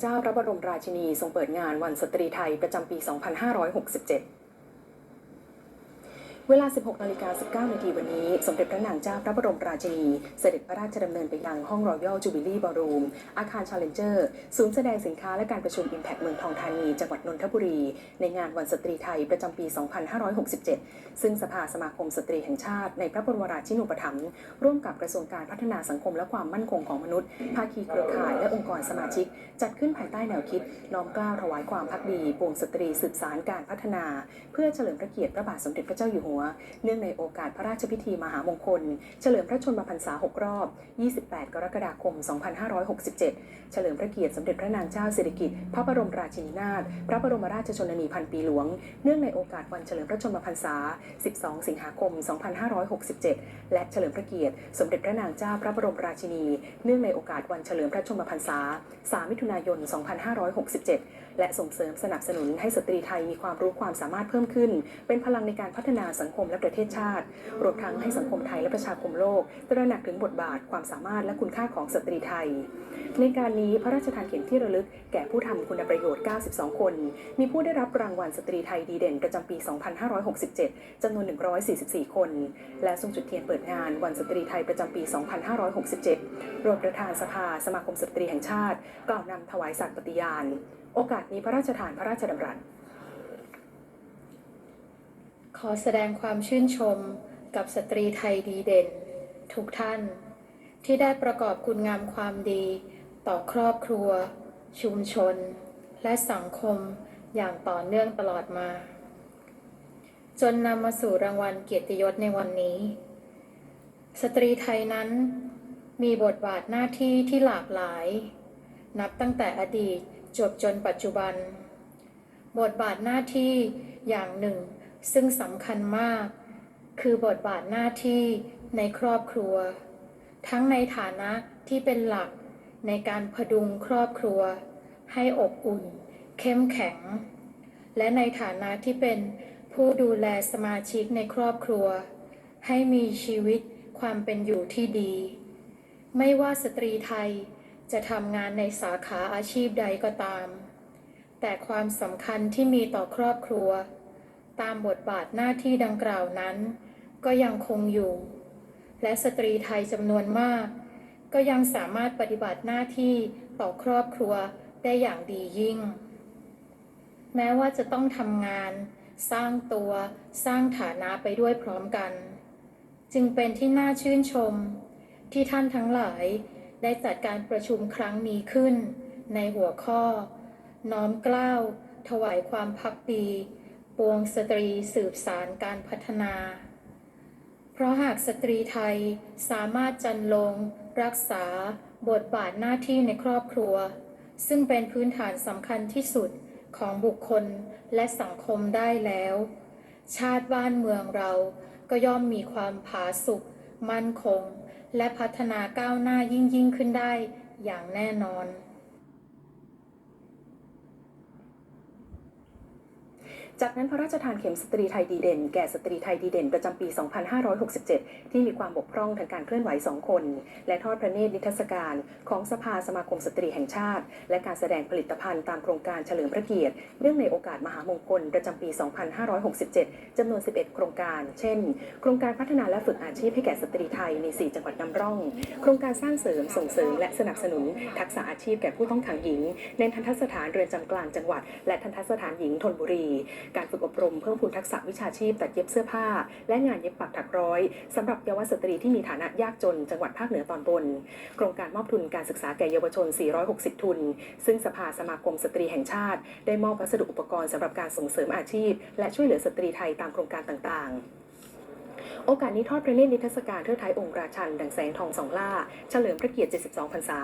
เจ้าพระบรมราชินีทรงเปิดงานวันสตรีไทยประจำปี 2567 เวลา 16นาฬิกา19นาทีวันนี้ สมเด็จพระนางเจ้าพระบรมราชินี เสด็จพระราชดำเนินไปยังห้องรอยัลจูบิลี่บอรูม อาคารชาเลนเจอร์ศูนย์แสดงสินค้าและการประชุม Impact เมืองทองธานี จังหวัดนนทบุรี ในงานวันสตรีไทยประจำปี 2567 ซึ่งสภาสมาคมสตรีแห่งชาติ ในพระบรมราชินูปถัมภ์ร่วมกับกระทรวงการพัฒนาสังคมและความมั่นคงของมนุษย์ ภาคีเครือข่ายและองค์กรสมาชิก จัดขึ้นภายใต้แนวคิดน้อมเกล้าถวายความพักดีปวงสตรีสืบสารการพัฒนา เพื่อเฉลิมพระเกียรติพระบาทสมเด็จพระเจ้าอยู่หัวเนื่องในโอกาสพระราชพิธีมหามงคล เฉลิมพระชนมพรรษา 6 รอบ 28 กรกฎาคม 2567 เฉลิมพระเกียรติสมเด็จพระนางเจ้าสิริกิติ์พระบรมราชินีนาถพระบรมราชชนนีพันปีหลวง เนื่องในโอกาสวันเฉลิมพระชนมพรรษา 12 สิงหาคม 2567 และเฉลิมพระเกียรติสมเด็จพระนางเจ้าพระบรมราชินี เนื่องในโอกาสวันเฉลิมพระชนมพรรษา 3 มิถุนายน 2567 และส่งเสริมสนับสนุนให้สตรีไทยมีความรู้ความสามารถเพิ่มขึ้น เป็นพลังในการพัฒนาสังคมและประเทศชาติ รวมทั้งให้สังคมไทยและประชาคมโลก ตระหนักถึงบทบาทความสามารถและคุณค่าของสตรีไทย ในการนี้พระราชทานเข็มที่ระลึกแก่ผู้ทำคุณประโยชน์ 92 คน มีผู้ได้รับรางวัลสตรีไทยดีเด่นประจำปี 2567จำนวน 144 คน และทรงจุดเทียนเปิดงานวันสตรีไทยประจำปี 2567รวมประธานสภาสมาคมสตรีแห่งชาติ กล่าวนำถวายสัตย์ปฏิญาณ โอกาสนี้พระราชทานพระราชดำรัสขอแสดงความชื่นชมกับสตรีไทยดีเด่น ทุกท่าน ที่ได้ประกอบคุณงามความดี ต่อครอบครัว ชุมชน และสังคมอย่างต่อเนื่องตลอดมา จนนำมาสู่รางวัลเกียรติยศในวันนี้ สตรีไทยนั้นมีบทบาทหน้าที่ที่หลากหลาย นับตั้งแต่อดีต จวบจนปัจจุบัน บทบาทหน้าที่อย่างหนึ่ง ซึ่งสำคัญมาก คือบทบาทหน้าที่ในครอบครัว ทั้งในฐานะที่เป็นหลักในการพดุงครอบครัว ให้อบอุ่น เข้มแข็ง และในฐานะที่เป็นผู้ดูแลสมาชิกในครอบครัว ให้มีชีวิตความเป็นอยู่ที่ดี ไม่ว่าสตรีไทย จะทำงานในสาขาอาชีพใดก็ตาม แต่ความสำคัญที่มีต่อครอบครัว ตามบทบาทหน้าที่ดังกล่าวนั้น ก็ยังคงอยู่ และสตรีไทยจำนวนมาก ก็ยังสามารถปฏิบัติหน้าที่ต่อครอบครัวได้อย่างดียิ่ง แม้ว่าจะต้องทำงาน สร้างตัว สร้างฐานะไปด้วยพร้อมกัน จึงเป็นที่น่าชื่นชมที่ท่านทั้งหลาย ได้จัดการประชุมครั้งนี้ขึ้น ในหัวข้อ น้อมเกล้าว ถวายความพักดีปวงสตรีสืบสารการพัฒนา เพราะหากสตรีไทยสามารถจันลง รักษา บทบาทหน้าที่ในครอบครัว ซึ่งเป็นพื้นฐานสำคัญที่สุดของบุคคลและสังคมได้แล้ว ชาติบ้านเมืองเราก็ย่อมมีความผาสุกมั่นคง และพัฒนาก้าวหน้ายิ่งยิ่งขึ้นได้อย่างแน่นอน จากนั้นพระราชทานเข็มสตรีไทยดีเด่น แก่สตรีไทยดีเด่นประจำปี 2567 ที่มีความบกพร่องทางการเคลื่อนไหว 2 คน และทอดพระเนตรนิทรรศการของสภาสมาคมสตรีแห่งชาติ และการแสดงผลิตภัณฑ์ตามโครงการเฉลิมพระเกียรติ เนื่องในโอกาสมหามงคลประจำปี 2567 จำนวน 11 โครงการ เช่น โครงการพัฒนาและฝึกอาชีพให้แก่สตรีไทยใน 4 จังหวัดนำร่อง โครงการสร้างเสริมส่งเสริมและสนับสนุน ทักษะอาชีพแก่ผู้ต้องขังหญิง ในทันทสถานเรือนจำกลางจังหวัด และทันทสถานหญิงธนบุรีการฝึกอบรมเพิ่มพูนทักษะวิชาชีพตัดเย็บเสื้อผ้า และงานเย็บปักถักร้อยสำหรับเยาวสตรีที่มีฐานะยากจนจังหวัดภาคเหนือตอนบน โครงการมอบทุนการศึกษาแก่เยาวชน 460 ทุน ซึ่งสภาสมาคมสตรีแห่งชาติ ได้มอบวัสดุอุปกรณ์สำหรับการส่งเสริมอาชีพ และช่วยเหลือสตรีไทยตามโครงการต่างๆ โอกาสนี้ทอดพระเนตรนิทรรศการเทิดไทยองค์ราชัน ดังแสงทองสองล่า เฉลิมพระเกียรติ 72 พรรษา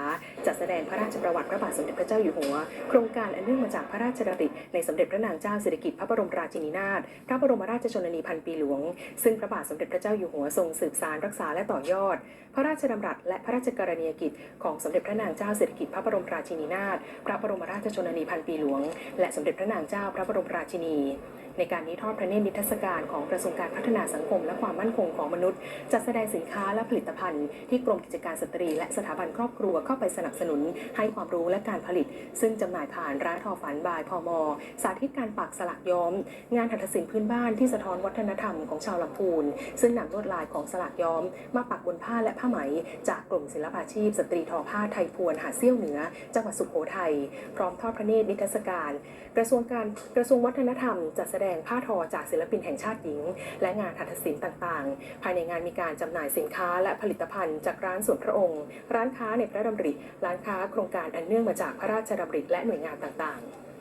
จัดแสดงพระราชประวัติพระบาทสมเด็จพระเจ้าอยู่หัว โครงการอันเนื่องมาจากพระราชดำริในสมเด็จพระนางเจ้าสิริกิติ์พระบรมราชินีนาถ พระบรมราชชนนีพันปีหลวง ซึ่งพระบาทสมเด็จพระเจ้าอยู่หัวทรงสืบสารรักษาและต่อยอด พระราชดำรัสและพระราชกรณียกิจ ของสมเด็จพระนางเจ้าสิริกิติ์พระบรมราชินีนาถ พระบรมราชชนนีพันปีหลวง และสมเด็จพระนางเจ้าพระบรมราชินี ในการนี้ทอดพระเนตรนิทรรศการของกระทรวงการพัฒนาสังคม และความมั่นคงของมนุษย์ จัดแสดงสินค้าและผลิตภัณฑ์ ที่กรมกิจการสตรี และสถาบันครอบครัวเข้าไปสนับสนุน ให้ความรู้และการผลิต ซึ่งจำหน่ายผ่านร้านทอฝันบายพมสาธิตการปักสลักย้อม งานหัตถศิลป์พื้นบ้านที่สะท้อนวัฒนธรรมของชาวลำพูน ซึ่งนำลวดลายของสลักย้อม มาปักบนผ้าและผ้าไหม จากกลุ่มศิลปาชีพ สตรีทอผ้าไทยพวนหาดเซี่ยวเหนือ จังหวัดสุโขทัยพร้อมทอดพระเนตรนิทรรศการ กระทรวงการกระทรวงวัฒนธรรมจัดแสดงผ้าทอจากศิลปินแห่งชาติหญิง และงานหัตถศิลป์ต่างๆ ภายในงานมีการจำหน่ายสินค้าและผลิตภัณฑ์จากร้านสวนพระองค์ ร้านค้าในพระดำริ ร้านค้าโครงการอันเนื่องมาจากพระราชดำริและหน่วยงานต่างๆ